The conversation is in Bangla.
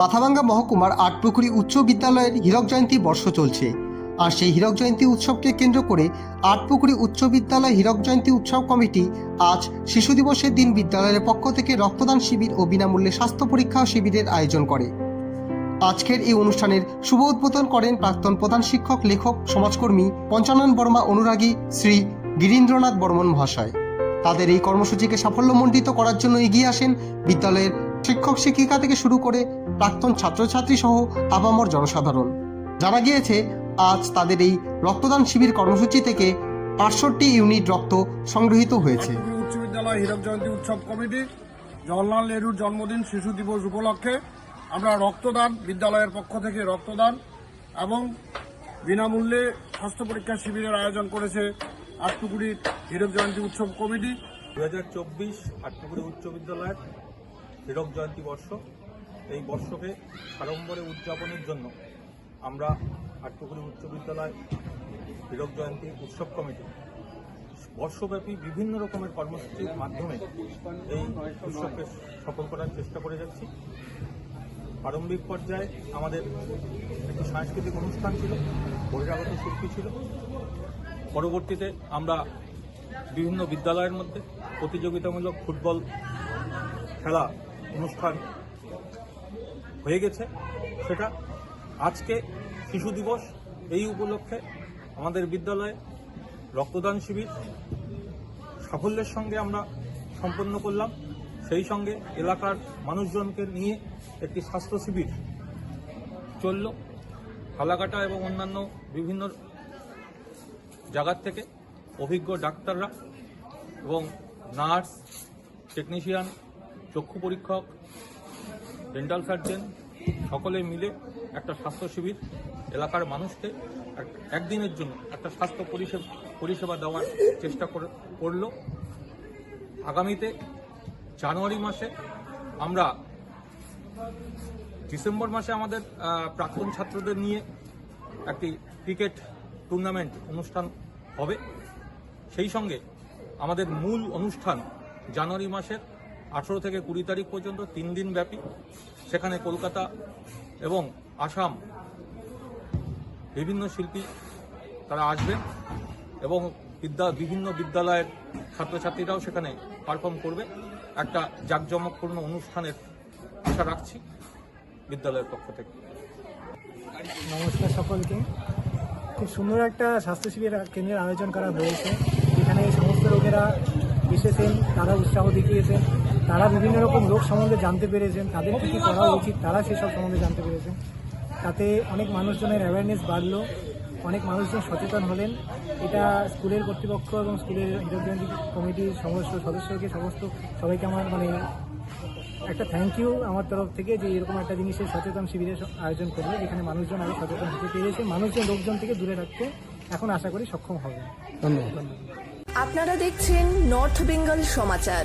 পাথাভাঙ্গা মহকুমার আটপুকুরি উচ্চ বিদ্যালয়ের হীরক জয়ন্তী বর্ষ চলছে। আর সেই হীরক জয়ন্তী উৎসবকে কেন্দ্র করে আটপুকুরি উচ্চ বিদ্যালয় হীরক জয়ন্তী উৎসব কমিটি আজ শিশু দিবসের দিন বিদ্যালয়ের পক্ষ থেকে রক্তদান শিবির ও বিনামূল্যে স্বাস্থ্য পরীক্ষা শিবিরের আয়োজন করে। আজকের এই অনুষ্ঠানের শুভ উদ্বোধন করেন প্রাক্তন প্রধান শিক্ষক, লেখক, সমাজকর্মী পঞ্চানন বর্মা, অনুরাগী শ্রী গিরীন্দ্রনাথ বর্মন মহাশয়। তাদের এই কর্মসূচিকে সাফল্যমণ্ডিত করার জন্য এগিয়ে আসেন বিদ্যালয়ের শিক্ষক শিক্ষিকা থেকে শুরু করে প্রাক্তন ছাত্রছাত্রী সহ আবামর জনসাধারণ। জানা গিয়েছে আজ তাদের এই রক্তদান শিবির কর্মসূচি থেকে আটষট্টি ইউনিট রক্ত সংগৃহীত হয়েছে। উচ্চ বিদ্যালয় হীরক জয়ন্তী উৎসব কমিটি জওয়াহরলাল নেহরুর জন্মদিন শিশু দিবস উপলক্ষে আমরা রক্তদান বিদ্যালয়ের পক্ষ থেকে রক্তদান এবং বিনামূল্যে স্বাস্থ্য পরীক্ষা শিবিরের আয়োজন করেছে আটপুকুরি হীরক জয়ন্তী উৎসব কমিটি। দু হাজার চব্বিশ আটপুকুরি উচ্চ বিদ্যালয়ের হীরক জয়ন্তী বর্ষ। এই বর্ষকে সাড়ম্বরে উদযাপনের জন্য আমরা আটপুকুরি উচ্চ বিদ্যালয় হীরক জয়ন্তী উৎসব কমিটি বর্ষব্যাপী বিভিন্ন রকমের কর্মসূচির মাধ্যমে এই উৎসবকে সফল করার চেষ্টা করে যাচ্ছি। প্রারম্ভিক পর্যায়ে আমাদের একটি সাংস্কৃতিক অনুষ্ঠান ছিল বহিরাগত শিল্পী ছিল। পরবর্তীতে আমরা বিভিন্ন বিদ্যালয়ের মধ্যে প্রতিযোগিতামূলক ফুটবল খেলা অনুষ্ঠান হয়ে গেছে। সেটা আজকে শিশু দিবস এই উপলক্ষে আমাদের বিদ্যালয়ে রক্তদান শিবির সাফল্যের সঙ্গে আমরা সম্পন্ন করলাম। সেই সঙ্গে এলাকার মানুষজনকে নিয়ে একটি স্বাস্থ্য শিবির চলল। ফালাকাটা এবং অন্যান্য বিভিন্ন জায়গার থেকে অভিজ্ঞ ডাক্তাররা এবং নার্স, টেকনিশিয়ান চক্ষু পরীক্ষক ডেন্টাল সার্জন সকলে মিলে একটা স্বাস্থ্য শিবির এলাকার মানুষকে এক- একদিনের জন্য একটা স্বাস্থ্য পরিষেবা পরিষেবা দেওয়ার চেষ্টা করে- করল। আগামীতে জানুয়ারি মাসে আমরা ডিসেম্বর মাসে আমাদের প্রাক্তন ছাত্রদের নিয়ে একটি ক্রিকেট টুর্নামেন্ট অনুষ্ঠান হবে। সেই সঙ্গে আমাদের মূল অনুষ্ঠান জানুয়ারি মাসের আঠেরো থেকে কুড়ি তারিখ পর্যন্ত তিন দিন ব্যাপী সেখানে কলকাতা এবং আসাম বিভিন্ন শিল্পী তারা আসবেন এবং বিদ্যা, বিভিন্ন বিদ্যালয়ের ছাত্রছাত্রীরাও সেখানে পারফর্ম করবে। একটা জাঁকজমকপূর্ণ অনুষ্ঠানের আশা রাখছি বিদ্যালয়ের পক্ষ থেকে। নমস্কার সকলকে। খুব সুন্দর একটা স্বাস্থ্য শিবির কেন্দ্রের আয়োজন করা হয়েছে। এখানে সমস্ত লোকেরা এসেছেন তারা উৎসাহ দেখিয়েছেন। তারা বিভিন্ন রকম রোগ সম্বন্ধে জানতে পেরেছেন তাদের কী করা উচিত তারা সেসব সম্বন্ধে জানতে পেরেছেন। তাতে অনেক মানুষজনের অ্যাওয়ারনেস বাড়লো অনেক মানুষজন সচেতন হলেন। এটা স্কুলের কর্তৃপক্ষ এবং স্কুলের হিরোজয়ন্তী কমিটির সমস্ত সদস্যকে সমস্ত সবাইকে আমার মানে একটা থ্যাংক ইউ আমার তরফ থেকে যে এরকম একটা জিনিসের সচেতন শিবিরের আয়োজন করবে যেখানে মানুষজন আরও সচেতন হতে পেরেছে মানুষজন লোকজন থেকে দূরে রাখতে এখন আশা করি সক্ষম হবে। ধন্যবাদ। আপনারা দেখছেন নর্থ বেঙ্গল সমাচার